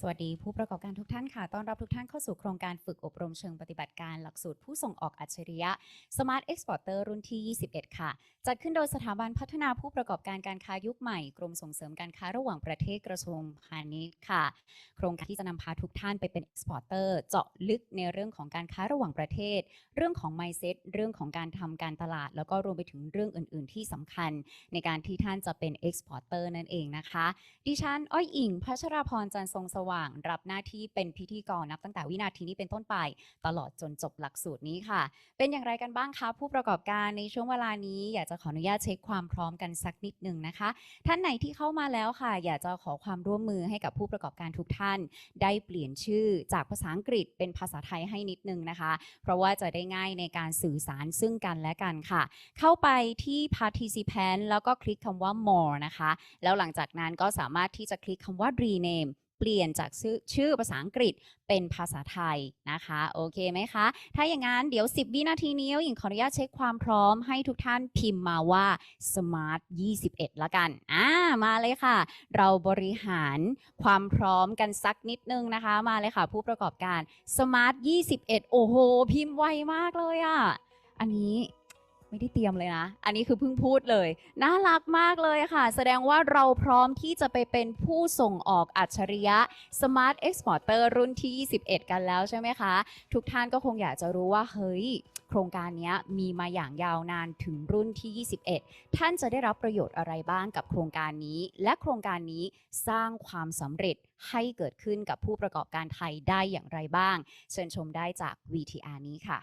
สวัสดีผู้ประกอบการทุกท่านค่ะ ต้อนรับทุกท่านเข้าสู่โครงการฝึกอบรมเชิงปฏิบัติการหลักสูตรผู้ส่งออกอัจฉริยะ Smart Exporter รุ่นที่ 21 ค่ะ จัดขึ้นโดยสถาบันพัฒนาผู้ประกอบการการค้ายุคใหม่ กรมส่งเสริมการค้าระหว่างประเทศกระทรวงพาณิชย์ค่ะ โครงการที่จะนำพาทุกท่านไปเป็น Exporter เจาะลึกในเรื่องของการค้าระหว่างประเทศ เรื่องของ mindset เรื่องของการทำการตลาด แล้วก็รวมไปถึงเรื่องอื่น ๆ ที่สำคัญ ในการที่ท่านจะเป็น Exporter นั่นเองนะคะ ดิฉันอ้อยอิงพัชราพรจันทร์ทรงสวาง รับหน้าที่เป็นพิธีกรนับตั้งแต่วินาทีนี้เป็นต้นไป ตลอดจนจบหลักสูตรนี้ค่ะ เป็นอย่างไรกันบ้างคะผู้ประกอบการในช่วงเวลานี้อยากจะขออนุญาตเช็คความพร้อมกันสักนิดหนึ่งนะคะ ท่านไหนที่เข้ามาแล้วค่ะ อยากจะขอความร่วมมือให้กับผู้ประกอบการทุกท่าน ได้เปลี่ยนชื่อจากภาษาอังกฤษเป็นภาษาไทยให้นิดนึงนะคะ เพราะว่าจะได้ง่ายในการสื่อสารซึ่งกันและกันค่ะ เข้าไปที่ participant แล้วก็คลิกคำว่า more นะคะ แล้วหลังจากนั้นก็สามารถที่จะคลิกคำว่า rename เปลี่ยนจากชื่อภาษาอังกฤษเป็นภาษาไทยนะคะ โอเคไหมคะ ถ้าอย่างนั้นเดี๋ยว 10 วินาทีนี้หญิงขออนุญาตเช็คความพร้อมให้ทุกท่านพิมพ์มาว่า smart 21 ละกันอ่ามาเลยค่ะ เราบริหารความพร้อมกันสักนิดนึงนะคะ มาเลยค่ะ ผู้ประกอบการ smart 21 โอ้โห พิมพ์ไวมากเลยอะ่ะ อันนี้ ไม่ได้เตรียมเลยนะ อันนี้คือเพิ่งพูดเลย น่ารักมากเลยค่ะ แสดงว่าเราพร้อมที่จะไปเป็นผู้ส่งออกอัจฉริยะ Smart Exporter รุ่นที่ 21 กันแล้วใช่ไหมคะ ทุกท่านก็คงอยากจะรู้ว่า เฮ้ย โครงการนี้มีมาอย่างยาวนานถึงรุ่นที่ 21 ท่านจะได้รับประโยชน์อะไรบ้างกับโครงการนี้ และโครงการนี้สร้างความสำเร็จให้เกิดขึ้นกับผู้ประกอบการไทยได้อย่างไรบ้าง เชิญชมได้จาก VTR นี้ค่ะ